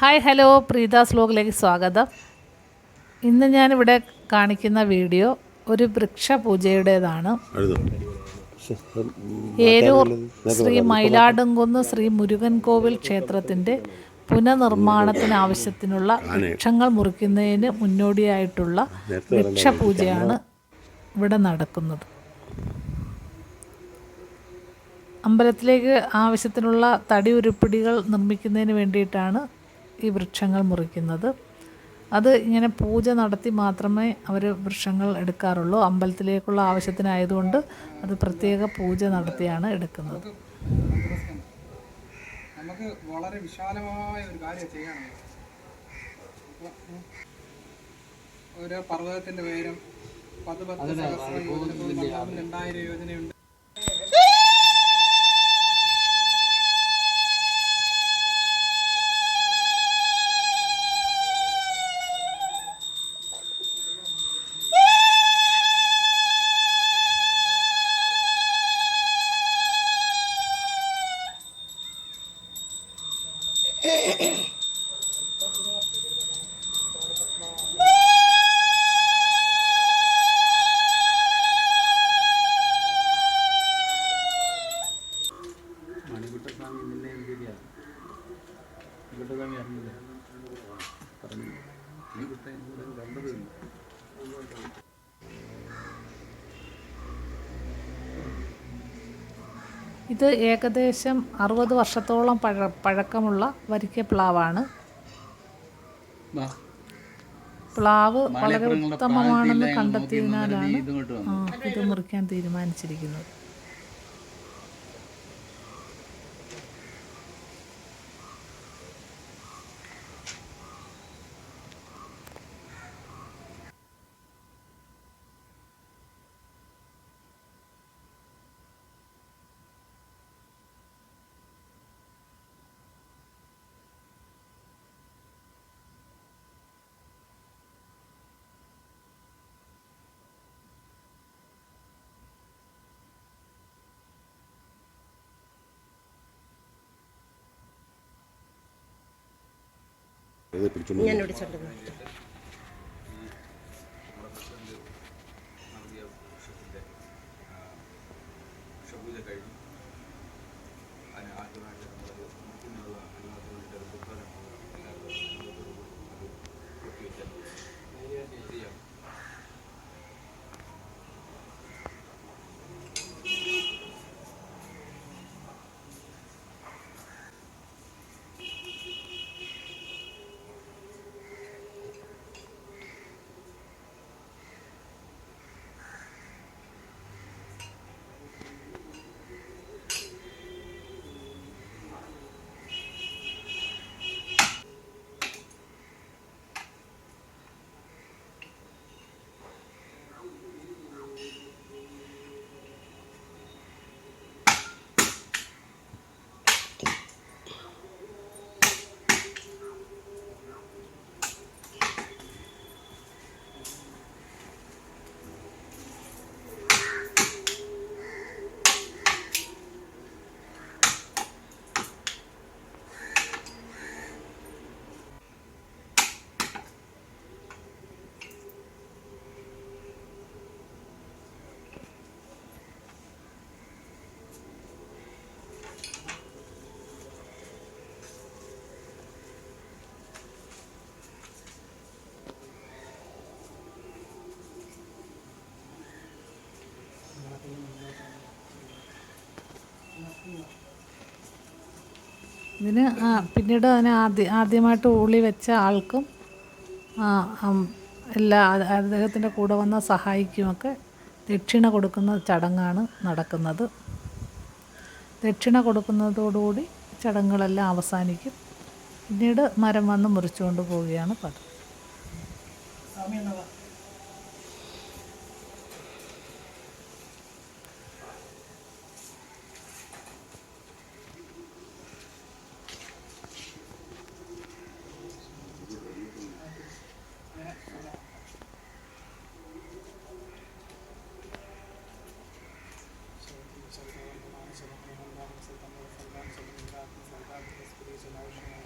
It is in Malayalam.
ഹായ് ഹലോ പ്രീതാസ് വ്ലോഗിലേക്ക് സ്വാഗതം. ഇന്ന് ഞാനിവിടെ കാണിക്കുന്ന വീഡിയോ ഒരു വൃക്ഷപൂജയുടേതാണ്. ഏരൂർ ശ്രീ മയിലാടുംകുന്ന് ശ്രീ മുരുകൻ കോവിൽ ക്ഷേത്രത്തിന്റെ പുനർനിർമ്മാണത്തിന് ആവശ്യത്തിനുള്ള വൃക്ഷങ്ങൾ മുറിക്കുന്നതിന് മുന്നോടിയായിട്ടുള്ള വൃക്ഷപൂജയാണ് ഇവിടെ നടക്കുന്നത്. അമ്പലത്തിലേക്ക് ആവശ്യത്തിനുള്ള തടി ഉരുപ്പിടികൾ നിർമ്മിക്കുന്നതിന് വേണ്ടിയിട്ടാണ് ഈ വൃക്ഷങ്ങൾ മുറിക്കുന്നത്. അത് ഇങ്ങനെ പൂജ നടത്തി മാത്രമേ അവർ വൃക്ഷങ്ങൾ എടുക്കാറുള്ളൂ. അമ്പലത്തിലേക്കുള്ള ആവശ്യത്തിനായതുകൊണ്ട് അത് പ്രത്യേക പൂജ നടത്തിയാണ് എടുക്കുന്നത്. നമുക്ക് വളരെ വിശാലമായ ഒരു കാര്യം ചെയ്യാനുള്ളത് ഒരു പർവതത്തിന്റെ പേരും പത്ത് പത്ത് സഹസ്രം രണ്ടായിരം യോജനയുണ്ട്. മണിക്കുട്ടസ്വാമി നിന്നെ എന്തിനാണ് മണിക്കുട്ടസ്വാമി അറിഞ്ഞില്ല? ഇത് ഏകദേശം അറുപത് വർഷത്തോളം പഴ പഴക്കമുള്ള വരിക്ക പ്ലാവാണ്. പ്ലാവ് വളരെ ഉത്തമമാണെന്ന് കണ്ടെത്തിയതിനാലാണ് ഇത് മുറിക്കാൻ വന്നു ഇത് മുറിക്കാൻ ഞാൻ പിടിച്ചോണ്ട് ഇതിന് പിന്നീട് അതിന് ആദ്യ ആദ്യമായിട്ട് ഉള്ളി വെച്ച ആൾക്കും എല്ലാ അദ്ദേഹത്തിന്റെ കൂടെ വന്ന സഹായിക്കുമൊക്കെ ദക്ഷിണ കൊടുക്കുന്ന ചടങ്ങാണ് നടക്കുന്നത്. ദക്ഷിണ കൊടുക്കുന്നതോടുകൂടി ചടങ്ങുകളെല്ലാം അവസാനിക്കും. പിന്നീട് മരം വന്ന് മുറിച്ചുകൊണ്ട് പോവുകയാണ് പതിവ്. emotional